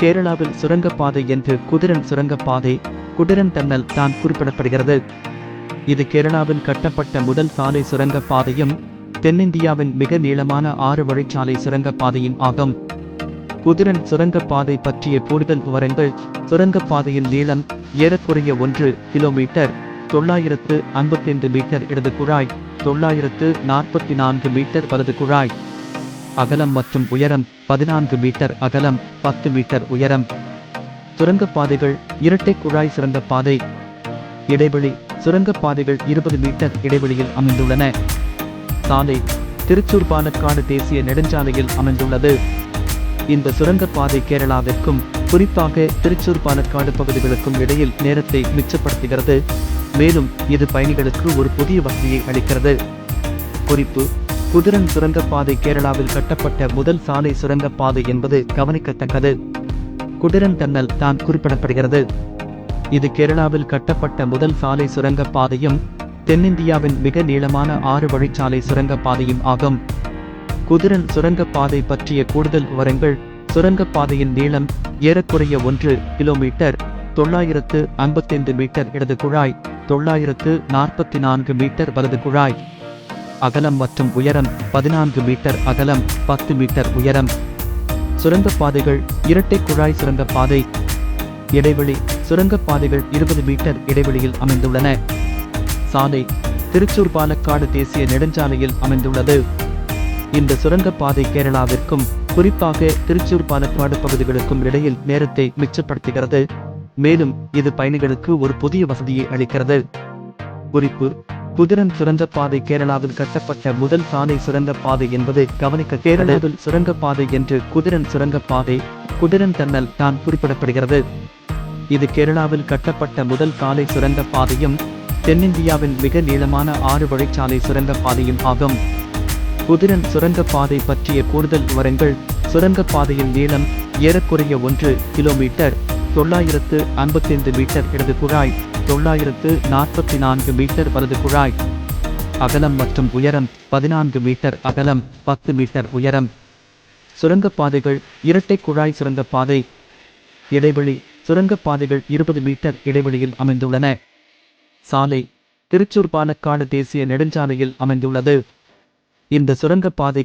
கேரளாவில் சுரங்கப்பாதை என்று குதிரன் சுரங்கப்பாதை குதிரன் டன்னல் தான் குறிப்பிடப்படுகிறது. இது கேரளாவில் கட்டப்பட்ட முதல் சாலை சுரங்கப்பாதையும் தென்னிந்தியாவின் மிக நீளமான ஆறு வழிச்சாலை சுரங்கப்பாதையும் ஆகும். குதிரன் சுரங்கப்பாதை பற்றிய கூடுதல் விவரங்கள் சுரங்கப்பாதையின் நீளம் ஏறக்குறைய ஒன்று கிலோமீட்டர் தொள்ளாயிரத்து ஐம்பத்தைந்து மீட்டர் இடது குழாய் தொள்ளாயிரத்து நாற்பத்தி நான்கு மீட்டர் வலது குழாய். அகலம் மற்றும் உயரம் பதினான்கு மீட்டர் அகலம் பத்து மீட்டர் உயரம். சுரங்கப்பாதைகள் இரட்டை குழாய் சுரங்கப்பாதை இடைவெளி சுரங்கப்பாதைகள் இருபது மீட்டர் இடைவெளியில் அமைந்துள்ளன. சாலை திருச்சூர் பாலக்காடு தேசிய நெடுஞ்சாலையில் அமைந்துள்ளது. இந்த சுரங்கப்பாதை கேரளாவிற்கும் குறிப்பாக திருச்சூர் பாலக்காடு பகுதிகளுக்கும் இடையில் நேரத்தை மிச்சப்படுத்துகிறது. மேலும் இது பயணிகளுக்கு ஒரு புதிய வசதியை அளிக்கிறது. குறிப்பு குதிரன் சுரங்கப்பாதை கேரளாவில் கட்டப்பட்ட முதல் சாலை சுரங்கப்பாதை என்பது கவனிக்கத்தக்கது. குதிரன் டன்னல் தான் குறிப்பிடப்படுகிறது. இது கேரளாவில் கட்டப்பட்ட முதல் சாலை சுரங்கப்பாதையும் தென்னிந்தியாவின் மிக நீளமான ஆறு வழிச்சாலை சுரங்கப்பாதையும் ஆகும். குதிரன் சுரங்கப்பாதை பற்றிய கூடுதல் விவரங்கள் சுரங்கப்பாதையின் நீளம் ஏறக்குறைய ஒன்று கிலோமீட்டர் தொள்ளாயிரத்து ஐம்பத்தைந்து மீட்டர் இடது குழாய் தொள்ளாயிரத்து நாற்பத்தி நான்கு மீட்டர் வலது குழாய். அகலம் மற்றும் உயரம் பதினான்கு மீட்டர் அகலம் பத்து மீட்டர் உயரம். சுரங்கப்பாதைகள் இரட்டை குழாய் சுரங்கப்பாதை இடைவெளி சுரங்கப்பாதைகள் இருபது மீட்டர் இடைவெளியில் அமைந்துள்ளன. சாலை திருச்சூர் பாலக்காடு தேசிய நெடுஞ்சாலையில் அமைந்துள்ளது. இந்த சுரங்கப்பாதை கேரளாவிற்கும் குறிப்பாக திருச்சூர் பாலக்காடு பகுதிகளுக்கும் இடையில் நேரத்தை மிச்சப்படுத்துகிறது. மேலும் இது பயணிகளுக்கு ஒரு புதிய வசதியை அளிக்கிறது. குறிப்பு குதிரன் சுரங்கப்பாதை கேரளாவில் கட்டப்பட்ட முதல் சாலை சுரங்கப்பாதை என்பது கவனிக்க கேரளாவில் சுரங்கப்பாதை என்று குதிரன் சுரங்கப்பாதை குதிரன் தன்னல் தான் குறிப்பிடப்படுகிறது. இது கேரளாவில் கட்டப்பட்ட முதல் சாலை சுரங்கப்பாதையும் தென்னிந்தியாவின் மிக நீளமான ஆறு வழிச்சாலை சுரங்கப்பாதையும் ஆகும். குதிரன் சுரங்கப்பாதை பற்றிய கூடுதல் விவரங்கள் சுரங்கப்பாதையின் நீளம் ஏறக்குறைய ஒன்று கிலோமீட்டர் தொள்ளாயிரத்து ஐம்பத்தைந்து மீட்டர் இடது குழாய். தொள்ளாயிரத்து நாற்பத்தி நான்கு மீட்டர் வலது குழாய். அகலம் மற்றும் உயரம் பதினான்கு மீட்டர் அகலம் பத்து மீட்டர் உயரம். சுரங்கப்பாதைகள் இரட்டை குழாய் சுரங்கப்பாதை. இடைவெளி சுரங்கப்பாதைகள் இருபது மீட்டர் இடைவெளியில் அமைந்துள்ளன. சாலை திருச்சூர் பாலக்காடு தேசிய நெடுஞ்சாலையில் அமைந்துள்ளது. இந்த சுரங்கப்பாதை